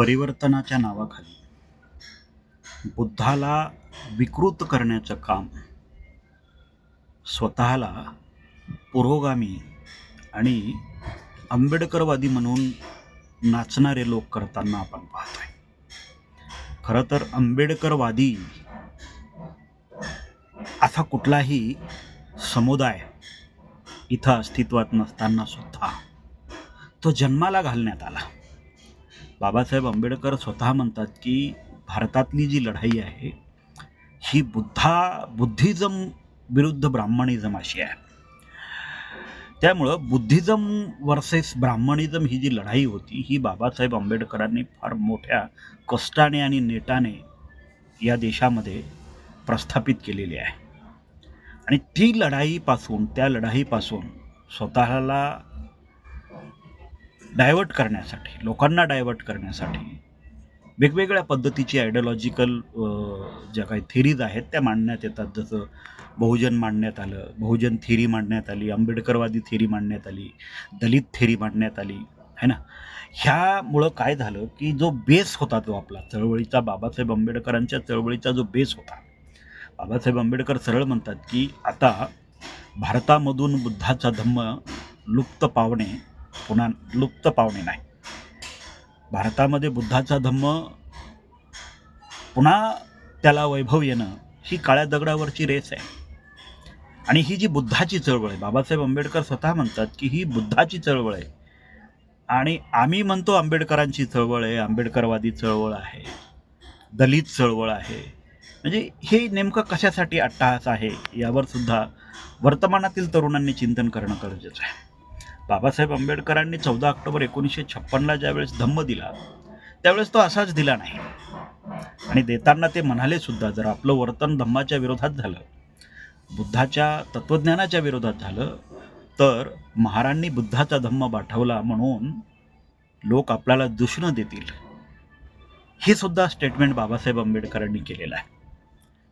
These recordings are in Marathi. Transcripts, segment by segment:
परिवर्तनाच्या नावाखाली. बुद्धाला विकृत करण्याचं काम. स्वतःला पुरोगामी आणि आंबेडकरवादी म्हणून नाचणारे लोक करताना आपण पाहतोय. खरं तर आंबेडकरवादी असा कुठलाही समुदाय इथं अस्तित्वात नसताना सुद्धा तो जन्माला घालण्यात आला. बाबासाहेब आंबेडकर स्वतः म्हणतात की भारतातली जी लढाई आहे ही बुद्धा बुद्धिझम विरुद्ध ब्राह्मणिझम अशी आहे. त्यामुळं बुद्धिझम वर्सेस ब्राह्मणिझम ही जी लढाई होती ही बाबासाहेब आंबेडकरांनी फार मोठ्या कष्टाने आणि नेटाने या देशामध्ये प्रस्थापित केलेली आहे. आणि ती लढाईपासून त्या लढाईपासून स्वतःला डायवर्ट करण्यासाठी लोकांना डायवर्ट करण्यासाठी वेगवेगळ्या पद्धतीची आयडिओलॉजिकल ज्या काही थिरीज आहेत त्या मांडण्यात येतात. जसं बहुजन मांडण्यात आलं बहुजन थिरी मांडण्यात आली आंबेडकरवादी थिरी मांडण्यात आली दलित थिरी मांडण्यात आली है ना? ह्यामुळं काय झालं की जो बेस होता तो आपला चळवळीचा बाबासाहेब आंबेडकरांच्या चळवळीचा जो बेस होता बाबासाहेब आंबेडकर सरळ म्हणतात की आता भारतामधून बुद्धाचा धम्म लुप्त पावणे पुन्हा लुप्त पावणे नाही. भारतामध्ये बुद्धाचा धम्म पुन्हा त्याला वैभव येणं ही काळ्या दगडावरची रेस आहे. आणि ही जी बुद्धाची चळवळ आहे बाबासाहेब आंबेडकर स्वतः म्हणतात की ही बुद्धाची चळवळ आहे. आणि आम्ही म्हणतो आंबेडकरांची चळवळ आहे आंबेडकरवादी चळवळ आहे दलित चळवळ आहे. म्हणजे हे नेमकं कशासाठी अट्टहास आहे यावर सुद्धा वर्तमानातील तरुणांनी चिंतन करणं गरजेचं आहे. बाबासाहेब आंबेडकरांनी चौदा ऑक्टोबर एकोणीसशे छप्पनला ज्यावेळेस धम्म दिला त्यावेळेस तो असाच दिला नाही. आणि देताना ते म्हणाले सुद्धा जर आपलं वर्तन धम्माच्या विरोधात झालं बुद्धाच्या तत्त्वज्ञानाच्या विरोधात झालं तर महारांनी बुद्धाचा धम्म पाठवला म्हणून लोक आपल्याला दुष्ण देतील. हे सुद्धा स्टेटमेंट बाबासाहेब आंबेडकरांनी केलेलं आहे.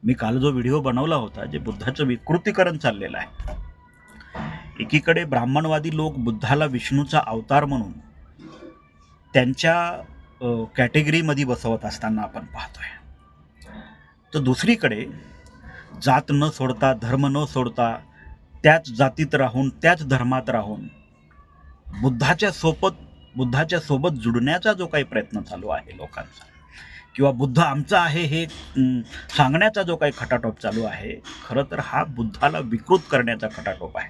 मी काल जो व्हिडिओ बनवला होता जे बुद्धाचं विकृतीकरण चाललेलं आहे एकीकडे ब्राह्मणवादी लोक बुद्धाला विष्णूचा अवतार म्हणून त्यांच्या कॅटेगरीमध्ये बसवत असताना आपण पाहतोय. तर दुसरीकडे जात न सोडता धर्म न सोडता त्याच जातीत राहून त्याच धर्मात राहून बुद्धाच्या सोबत बुद्धाच्या सोबत जुडण्याचा जो काही प्रयत्न चालू आहे लोकांचा किंवा बुद्ध आमचा आहे हे सांगण्याचा जो काही खटाटोप चालू आहे खरं तर हा बुद्धाला विकृत करण्याचा खटाटोप आहे.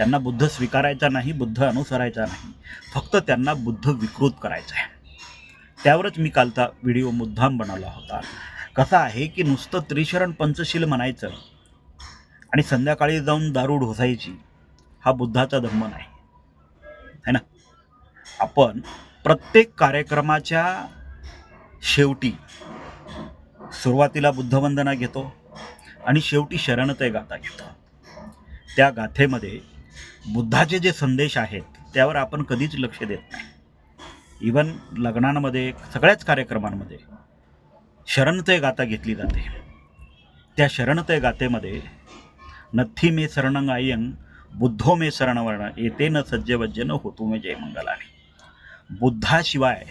त्यांना बुद्ध स्वीकारायचा नाही बुद्ध अनुसरायचा नाही. फक्त त्यांना बुद्ध विकृत करायचा आहे. त्यावरच मी कालचा व्हिडिओ मुद्दाम बनवला होता. कसा आहे की नुसतं त्रिशरण पंचशील म्हणायचं आणि संध्याकाळी जाऊन दारू ढोसायची हा बुद्धाचा धम्म नाही. है ना? आपण प्रत्येक कार्यक्रमाच्या शेवटी सुरुवातीला बुद्धवंदना घेतो आणि शेवटी शरणतय गाथा घेतो. त्या गाथेमध्ये बुद्धाचे जे संदेश आहेत त्यावर आपण कधीच लक्ष देत नाही. इवन लग्नांमध्ये सगळ्याच कार्यक्रमांमध्ये शरणतय गाथा घेतली जाते. त्या शरणतय गाथेमध्ये नथी मे शरणंग आयंग बुद्धो मे शरणवर्ण येते न सज्जवज्जन होतो मे जय मंगलाने. बुद्धाशिवाय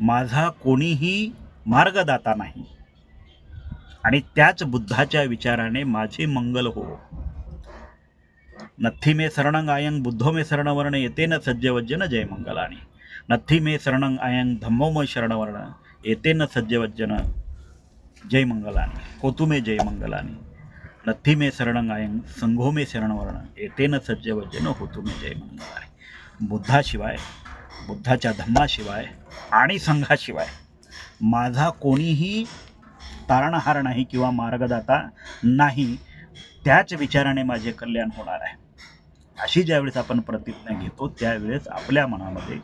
माझा कोणीही मार्गदाता नाही. आणि त्याच बुद्धाच्या विचाराने माझे मंगल हो. नथी मे शरणंग आयंग बुद्धो मे शरणवर्ण येते न सज्जवज्जन जय मंगलाने। नथी मे शरणंग आयंग धम्मो मे शरणवर्ण येते न सज्जवज्जन जय मंगलाने। होतु मे जय मंगलाने। नथी मे शरणंग आयंग संघो मे शरणवर्ण येते न सज्जवज्जन होतु मे जय मंगलाने। बुद्धाशिवाय बुद्धाच्या धम्माशिवाय आणि संघाशिवाय माझा कोणीही तारणहार नाही किंवा मार्गदाता नाही त्याच विचाराने माझे कल्याण होणार आहे. अशी ज्यावेळेस आपण प्रतिज्ञा घेतो त्यावेळेस आपल्या मनामध्ये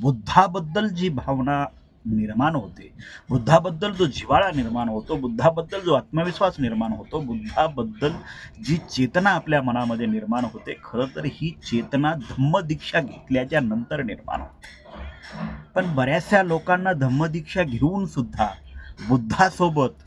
बुद्धाबद्दल जी भावना निर्माण होते बुद्धाबद्दल जो जिव्हाळा निर्माण होतो बुद्धाबद्दल जो आत्मविश्वास निर्माण होतो बुद्धाबद्दल जी चेतना आपल्या मनामध्ये निर्माण होते खरं तर ही चेतना धम्मदीक्षा घेतल्याच्या नंतर निर्माण होते. पण बऱ्याचशा लोकांना धम्मदीक्षा घेऊन सुद्धा बुद्धासोबत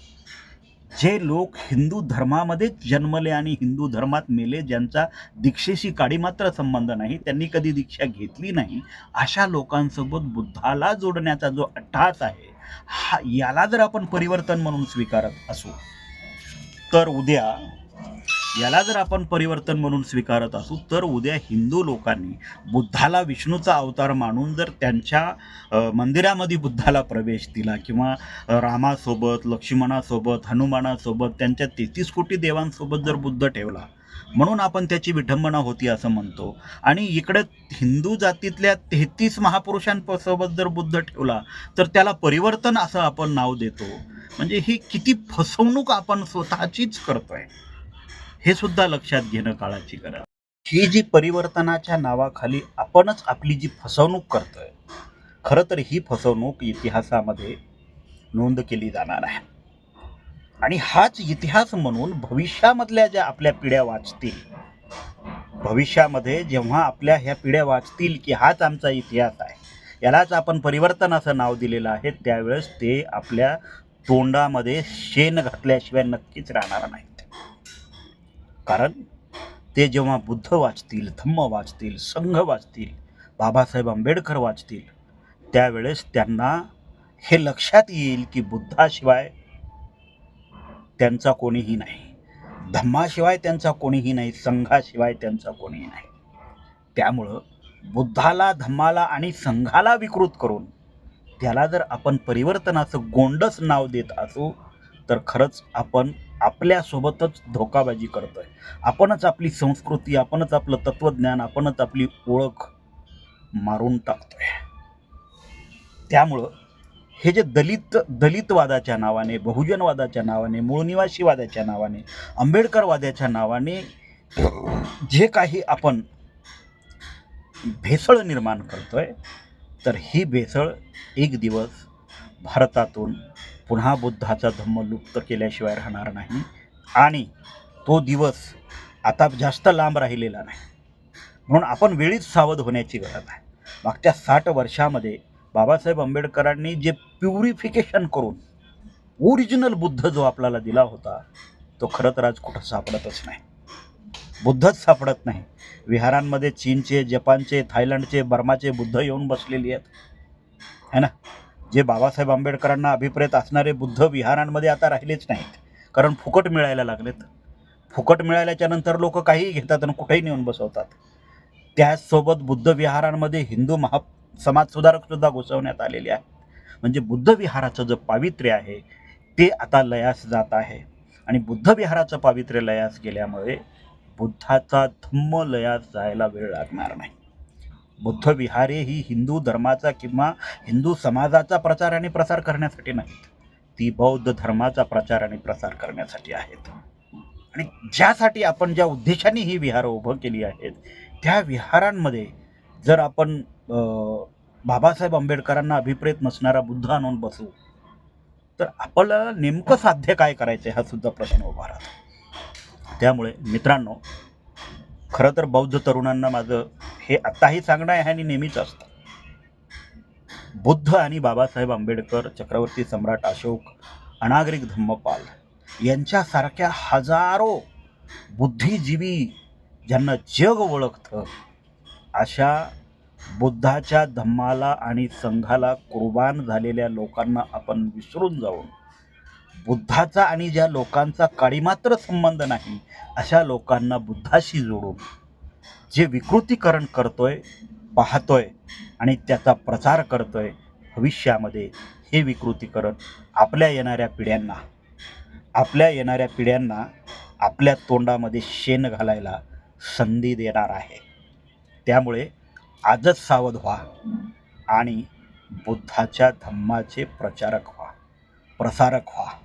जे लोक हिंदू धर्मामध्येच जन्मले आणि हिंदू धर्मात मेले ज्यांचा दीक्षेशी काडी मात्र संबंध नाही त्यांनी कधी दीक्षा घेतली नाही अशा लोकांसोबत बुद्धाला जोडण्याचा जो अट्टहास आहे हा याला जर आपण परिवर्तन म्हणून स्वीकारत असू तर उद्या याला जर आपण परिवर्तन म्हणून स्वीकारत असू तर उद्या हिंदू लोकांनी बुद्धाला विष्णूचा अवतार मानून जर त्यांच्या मंदिरामध्ये बुद्धाला प्रवेश दिला किंवा रामासोबत लक्ष्मणासोबत हनुमानासोबत त्यांच्या तेहतीस कोटी देवांसोबत जर बुद्ध ठेवला म्हणून आपण त्याची विठंबना होती असं म्हणतो. आणि इकडे हिंदू जातीतल्या तेहतीस महापुरुषांसोबत जर बुद्ध ठेवला तर त्याला परिवर्तन असं आपण नाव देतो. म्हणजे ही किती फसवणूक आपण स्वतःचीच करतोय. हे सुद्धा लक्षात घेणं काळाची गरज ही जी परिवर्तनाच्या नावाखाली आपणच आपली जी फसवणूक करतोय खरं तर ही फसवणूक इतिहासामध्ये नोंद केली जाणार आहे. आणि हाच इतिहास म्हणून भविष्यामधल्या ज्या आपल्या पिढ्या वाचतील भविष्यामध्ये जेव्हा आपल्या ह्या पिढ्या वाचतील की हाच आमचा इतिहास आहे यालाच आपण परिवर्तन असं नाव दिलेलं आहे त्यावेळेस ते आपल्या तोंडामध्ये शेण घातल्याशिवाय नक्कीच राहणार नाही कारण ते जेव्हा बुद्ध वाचतील धम्म वाचतील संघ वाचतील बाबासाहेब आंबेडकर वाचतील त्यावेळेस त्यांना हे लक्षात येईल की बुद्धाशिवाय त्यांचा कोणीही नाही. धम्माशिवाय त्यांचा कोणीही नाही संघाशिवाय त्यांचा कोणीही नाही. त्यामुळं बुद्धाला धम्माला आणि संघाला विकृत करून त्याला जर आपण परिवर्तनाचं गोंडस नाव देत असू तर खरंच आपण आपल्यासोबतच धोकाबाजी करतो आहे आपणच आपली संस्कृती आपणच आपलं तत्त्वज्ञान आपणच आपली ओळख मारून टाकतो आहे त्यामुळं हे जे दलित दलितवादाच्या नावाने बहुजनवादाच्या नावाने मूळनिवासीवादाच्या नावाने आंबेडकरवादाच्या नावाने जे काही आपण भेसळ निर्माण करतोय तर ही भेसळ एक दिवस भारतातून पुन्हा बुद्धाचा धम्म लुप्त केल्याशिवाय राहणार नाही. आणि तो दिवस आता जास्त लांब राहिलेला नाही. म्हणून आपण वेळीच सावध होण्याची गरज आहे. मागच्या साठ वर्षामध्ये बाबासाहेब आंबेडकरांनी जे प्युरिफिकेशन करून ओरिजिनल बुद्ध जो आपल्याला दिला होता तो खरं तर आज कुठं सापडतच नाही. बुद्धच सापडत नाही. विहारांमध्ये चीनचे जपानचे थायलंडचे बर्माचे बुद्ध येऊन बसलेली आहेत. है ना? जे बाबासाहेब आंबेडकरांना अभिप्रेत असणारे बुद्ध विहारांमध्ये आता राहिलेच नाहीत. कारण फुकट मिळायला लागलेत. फुकट मिळाल्याच्या नंतर लोक काहीही घेतात आणि कुठेही नेऊन बसवतात. त्याचसोबत बुद्ध विहारांमध्ये हिंदू महा समाजसुधारकसुद्धा घुसवण्यात आलेले आहेत. म्हणजे बुद्ध विहाराचं जे पावित्र्य आहे ते आता लयास जात आहे. आणि बुद्ध विहाराचं पावित्र्य लयास गेल्यामुळे बुद्धाचा धम्म लयास जायला वेळ लागणार नाही. बुद्ध विहारे ही हिंदू धर्माचा किंवा हिंदू समाजाचा प्रचार आणि प्रसार करण्यासाठी नाहीत. ती बौद्ध धर्माचा प्रचार आणि प्रसार करण्यासाठी आहेत. आणि ज्यासाठी आपण ज्या उद्देशाने ही विहारं उभं केली आहेत त्या विहारांमध्ये जर आपण बाबासाहेब आंबेडकरांना अभिप्रेत नसणारा बुद्ध आणून बसू तर आपल्याला नेमकं साध्य काय करायचं हा सुद्धा प्रश्न उभा राहतो. त्यामुळे मित्रांनो खरं तर बौद्ध तरुणांना माझं हे आत्ताही सांगणं आहे आणि नेहमीच असतं. बुद्ध आणि बाबासाहेब आंबेडकर चक्रवर्ती सम्राट अशोक अनागरिक धम्मपाल यांच्यासारख्या हजारो बुद्धिजीवी ज्यांना जग ओळखतं अशा बुद्धाच्या धम्माला आणि संघाला कुर्बान झालेल्या लोकांना आपण विसरून जाऊन बुद्धाचा आणि ज्या लोकांचा काळीमात्र संबंध नाही अशा लोकांना बुद्धाशी जोडून जे विकृतीकरण करतोय पाहतोय आणि त्याचा प्रचार करतोय भविष्यामध्ये हे विकृतीकरण आपल्या येणाऱ्या पिढ्यांना आपल्या येणाऱ्या पिढ्यांना आपल्या तोंडामध्ये शेण घालायला संधी देणार आहे. त्यामुळे आजच सावध व्हा आणि बुद्धाच्या धम्माचे प्रचारक व्हा प्रसारक व्हा.